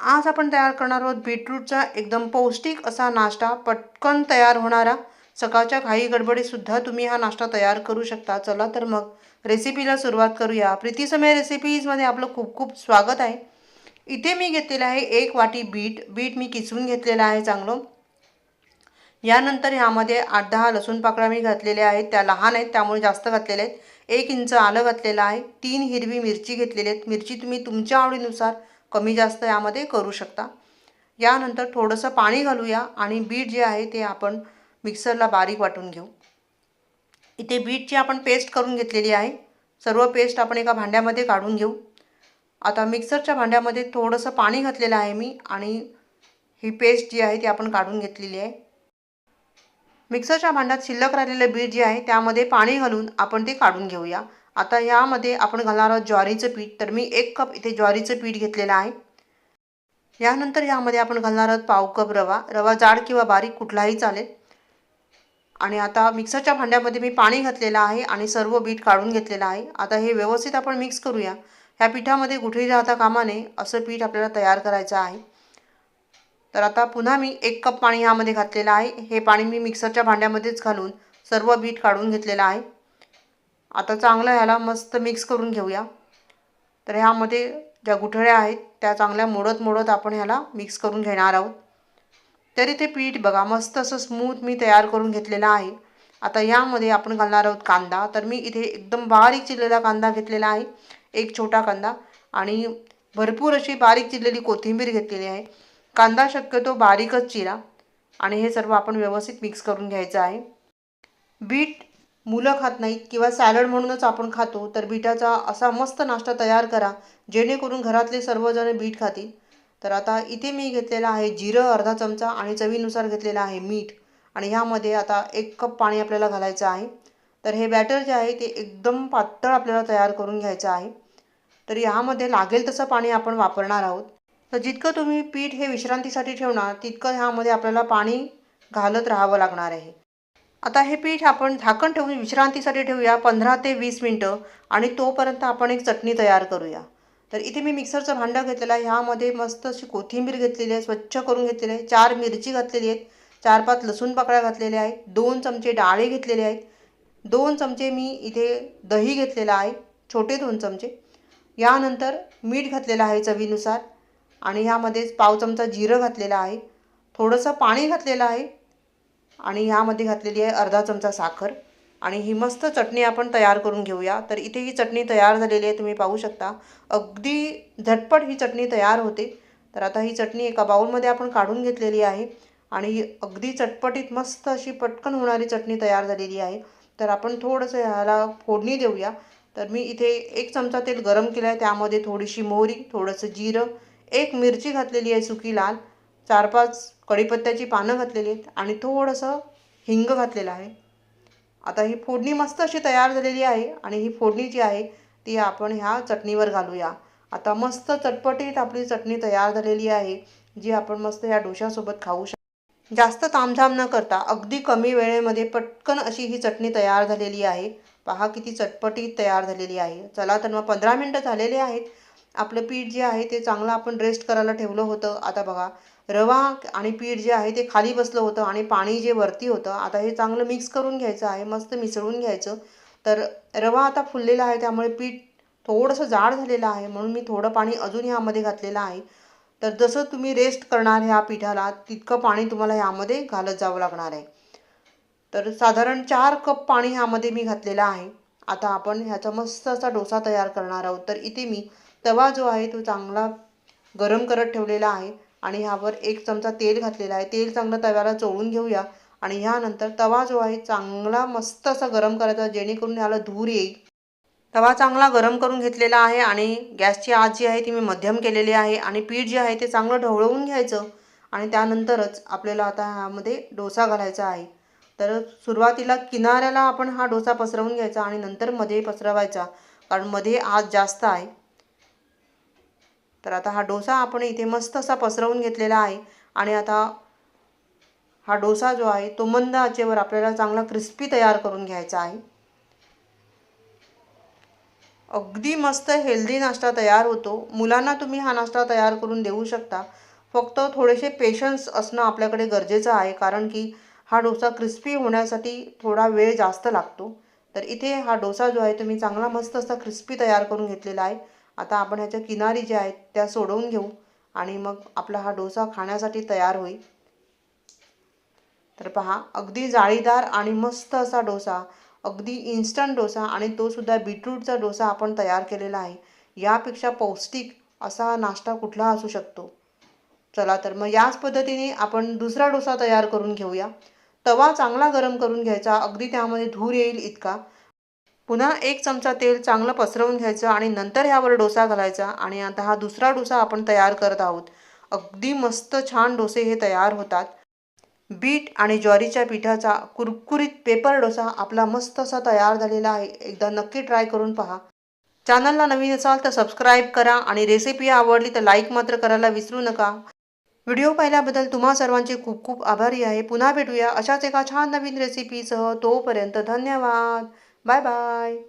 आज आपण तयार करणार आहोत बीटरूटचा एकदम पौष्टिक असा नाश्ता. पटकन तयार होणारा. सकाळच्या घाई गडबडीतसुद्धा तुम्ही हा नाश्ता तयार करू शकता. चला तर मग रेसिपीला सुरुवात करूया. प्रीतीसमय रेसिपीजमध्ये आपलं खूप खूप स्वागत आहे. इथे मी घेतलेलं आहे एक वाटी बीट. बीट मी किसून घेतलेलं आहे चांगलं. यानंतर ह्यामध्ये आठ दहा लसूण पाकळ्या मी घातलेल्या आहेत. त्या लहान आहेत त्यामुळे जास्त घातलेल्या आहेत. एक इंच आलं घातलेलं आहे. तीन हिरवी मिरची घेतलेली आहेत. मिरची तुम्ही तुमच्या आवडीनुसार कमी जास्त यामध्ये करू शकता. यानंतर थोडंसं पाणी घालूया आणि बीट जे आहे ते आपण मिक्सरला बारीक वाटून घेऊ. इथे बीटची आपण पेस्ट करून घेतलेली आहे सर्व पेस्ट आपण एका भांड्यामध्ये काढून घेऊ. आता मिक्सरच्या भांड्यामध्ये थोडंसं पाणी घातलेलं आहे मी आणि ही पेस्ट जी आहे ती आपण काढून घेतलेली आहे. मिक्सरच्या भांड्यात शिल्लक राहिलेलं बीट जे आहे त्यामध्ये पाणी घालून आपण ते काढून घेऊया. आता यामध्ये आपण घालणार आहोत ज्वारीचं पीठ. तर मी एक कप इथे ज्वारीचं पीठ घेतलेलं आहे. यानंतर यामध्ये आपण घालणार आहोत पाव कप रवा. रवा जाड किंवा बारीक कुठलाही चालेल. आणि आता मिक्सरच्या भांड्यामध्ये मी पाणी घातलेलं आहे आणि सर्व बीट काढून घेतलेलं आहे. आता हे व्यवस्थित आपण मिक्स करूया. ह्या पिठामध्ये कुठेही राहता कामा नये असं पीठ आपल्याला तयार करायचं आहे. तर आता पुन्हा मी एक कप पाणी ह्यामध्ये घातलेलं आहे. हे पाणी मी मिक्सरच्या भांड्यामध्येच घालून सर्व बीट काढून घेतलेलं आहे. आता चांगलं ह्याला मस्त मिक्स करून घेऊया. तर ह्यामध्ये ज्या गुठळ्या आहेत त्या चांगल्या मोडत मोडत आपण ह्याला मिक्स करून घेणार आहोत. तरी ते पीठ बघा मस्त असं स्मूथ मी तयार करून घेतलेलं आहे. आता यामध्ये आपण घालणार आहोत कांदा. तर मी इथे एकदम बारीक चिरलेला कांदा घेतलेला आहे एक छोटा कांदा. आणि भरपूर अशी बारीक चिरलेली कोथिंबीर घेतलेली आहे. कांदा शक्यतो बारीकच चिरा. आणि हे सर्व आपण व्यवस्थित मिक्स करून घ्यायचं आहे. बीट मुलं खात नाहीत किंवा सॅलड म्हणूनच आपण खातो तर बीटाचा असा मस्त नाश्ता तयार करा जेणेकरून घरातले सर्वजण बीट खातील. तर आता इथे मी घेतलेला आहे जिरं अर्धा चमचा आणि चवीनुसार घेतलेलं आहे मीठ. आणि ह्यामध्ये आता एक कप पाणी आपल्याला घालायचं आहे. तर हे बॅटर जे आहे ते एकदम पातळ आपल्याला तयार करून घ्यायचं आहे. तर ह्यामध्ये लागेल तसं पाणी आपण वापरणार आहोत. तर जितकं तुम्ही पीठ हे विश्रांतीसाठी ठेवणार तितकं ह्यामध्ये आपल्याला पाणी घालत राहावं लागणार आहे. आता हे पीठ आपण झाकण ठेवून विश्रांतीसाठी ठेवूया पंधरा ते वीस मिनटं आणि तोपर्यंत आपण एक चटणी तयार करूया. तर इथे मी मिक्सरचं भांडं घेतलेलं आहे. ह्यामध्ये मस्त अशी कोथिंबीर घेतलेली आहे स्वच्छ करून घेतलेली आहे. चार मिरची घातलेली आहेत. चार पाच लसूण पाकळ्या घातलेल्या आहेत. दोन चमचे डाळे घेतलेले आहेत. दोन चमचे मी इथे दही घेतलेलं आहे. छोटे दोन चमचे. यानंतर मीठ घातलेलं आहे चवीनुसार. आणि ह्यामध्ये पाव चमचा जिरं घातलेलं आहे. थोडंसं पाणी घातलेलं आहे. आणि ह्यामध्ये घातलेली आहे अर्धा चमचा साखर. आणि ही मस्त चटणी आपण तयार करून घेऊया. तर इथे ही चटणी तयार झालेली आहे तुम्ही पाहू शकता. अगदी झटपट ही चटणी तयार होते. तर आता ही चटणी एका बाऊलमध्ये आपण काढून घेतलेली आहे. आणि अगदी चटपटीत मस्त अशी पटकन होणारी चटणी तयार झालेली आहे. तर आपण थोडंसं ह्याला फोडणी देऊया. तर मी इथे एक चमचा तेल गरम केलं आहे त्यामध्ये थोडीशी मोहरी थोडंसं जिरं एक मिरची घातलेली आहे सुकी लाल. चार पाच कढीपत्त्याची पानं घातलेली आहेत आणि थोडंसं हिंग घातलेलं आहे. आता ही फोडणी मस्त अशी तयार झालेली आहे आणि ही फोडणी जी आहे ती आपण ह्या चटणीवर घालूया. आता मस्त चटपटीत आपली चटणी तयार झालेली आहे जी आपण मस्त या डोशासोबत खाऊ शकतो जास्त तामझाम न करता अगदी कमी वेळेमध्ये पटकन अशी ही चटणी तयार झालेली आहे. पहा किती चटपटीत तयार झालेली आहे. चला तर मग पंधरा मिनटं झालेले आहेत. आपलं पीठ जे आहे ते चांगलं आपण रेस्ट करायला ठेवलं होतं. आता बघा रवा आणि पीठ जे आहे ते खाली बसलं होतं आणि पाणी जे वरती होतं आता हे चांगलं मिक्स करून घ्यायचं आहे मस्त मिसळून घ्यायचं. तर रवा आता फुललेला आहे त्यामुळे पीठ थोडंसं जाड झालेलं आहे म्हणून मी थोडं पाणी अजून ह्यामध्ये घातलेलं आहे. तर जसं तुम्ही रेस्ट करणार ह्या पिठाला तितकं पाणी तुम्हाला ह्यामध्ये घालत जावं लागणार आहे. तर साधारण चार कप पाणी ह्यामध्ये मी घातलेलं आहे. आता आपण ह्याचा मस्त असा डोसा तयार करणार आहोत. तर इथे मी तवा जो आहे तो चांगला गरम करत ठेवलेला आहे. आणि ह्यावर एक चमचा तेल घातलेला आहे. तेल चांगलं तव्याला चोळून घेऊया. आणि ह्यानंतर तवा जो आहे चांगला मस्त असा गरम करायचा जेणेकरून ह्याला धूर येईल. तवा चांगला गरम करून घेतलेला आहे आणि गॅसची आत जी आहे ती मी मध्यम केलेली आहे आणि पीठ जे आहे ते चांगलं ढवळवून घ्यायचं. आणि त्यानंतरच आपल्याला आता ह्यामध्ये डोसा घालायचा आहे. तर सुरुवातीला किनाऱ्याला आपण हा डोसा पसरवून घ्यायचा आणि नंतर मध्ये पसरवायचा. कारण मध्ये आज जास्त आहे. तर आता हा डोसा आपण इथे मस्त असा पसरवून घेतलेला आहे. आणि आता हा डोसा जो आहे तो मंद आचेवर आपल्याला चांगला क्रिस्पी तयार करून घ्यायचा आहे. अगदी मस्त हेल्दी नाश्ता तयार होतो. मुलांना तुम्ही हा नाश्ता तयार करून देऊ शकता. फक्त थोडेसे पेशन्स असणं आपल्याकडे गरजेचं आहे कारण की हा डोसा क्रिस्पी होण्यासाठी थोडा वेळ जास्त लागतो. तर इथे हा डोसा जो आहे तुम्ही चांगला मस्त असा क्रिस्पी तयार करून घेतलेला आहे. आता आपण ह्याच्या किनारी ज्या आहेत त्या सोडवून घेऊ आणि मग आपला हा डोसा खाण्यासाठी तयार होईल. तर पहा अगदी जाळीदार आणि मस्त असा डोसा अगदी इन्स्टंट डोसा आणि तो सुद्धा बीटरूटचा डोसा आपण तयार केलेला आहे. यापेक्षा पौष्टिक असा नाश्ता कुठला असू शकतो? चला तर मग याच पद्धतीने आपण दुसरा डोसा तयार करून घेऊया. तवा चांगला गरम करून घ्यायचा अगदी त्यामध्ये धूर येईल इतका. पुन्हा एक चमचा तेल चांगलं पसरवून घ्यायचं आणि नंतर ह्यावर डोसा घालायचा आणि आता हा दुसरा डोसा आपण तयार करत आहोत. अगदी मस्त छान डोसे हे तयार होतात. बीट आणि ज्वारीच्या पिठाचा कुरकुरीत पेपर डोसा आपला मस्त असा तयार झालेला आहे. एकदा नक्की ट्राय करून पहा. चॅनलला नवीन असाल तर सबस्क्राईब करा आणि रेसिपी आवडली तर लाईक मात्र करायला विसरू नका. व्हिडिओ पाहिल्याबद्दल तुम्हा सर्वांचे खूप खूप आभारी आहे. पुन्हा भेटूया अशाच एका छान नवीन रेसिपीसह. तोपर्यंत धन्यवाद. Bye bye.